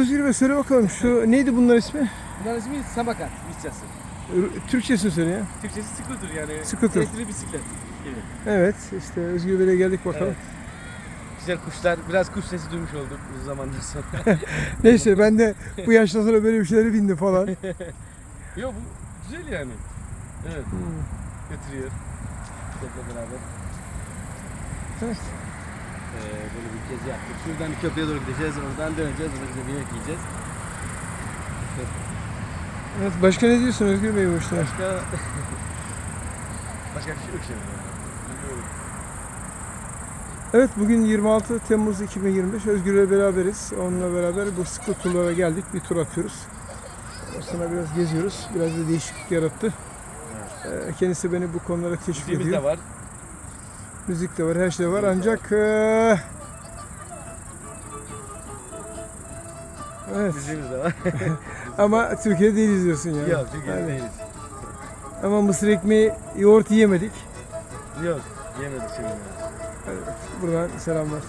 Özgür Bey söyle bakalım şu neydi bunlar ismi? Bunların ismi Samakat, Viscası. R- Türkçesini söyle ya. Türkçesi scooter yani. Scooter. Elektrikli bisiklet gibi. Evet işte Özgür Bey'le geldik bakalım. Evet. Güzel kuşlar, biraz kuş sesi duymuş olduk uzun zamandır sonra. Neyse ben de bu yaştan sonra böyle bir şeylere bindim falan. Yok bu güzel yani. Evet, Hmm. götürüyor. Bisikletle beraber. Evet. Ee, böyle bir gezi yaptık. Şuradan köprüye doğru gideceğiz, oradan döneceğiz, orada bir yemek yiyeceğiz. Evet, başka ne diyorsun Özgür Bey bu işte? Başka... Başka bir şey yok şimdi. Evet bugün 26 Temmuz 2025 Özgür'le beraberiz. Onunla beraber bu skuturlara geldik. Bir tur atıyoruz. Sonra biraz geziyoruz. Biraz da değişiklik yarattı. Ee, Kendisi beni bu konulara teşvik Müziğimiz ediyor. de var. Müzik de var, her şey var. Ancak eee, Evet Müziğimiz de var. ama Türkiye'de değiliz diyorsun yani. Yok, Türkiye'de Yani. değiliz. Ama mısır ekmeği, yoğurt yiyemedik. Yok, yemedik şimdi. Buradan selamlar.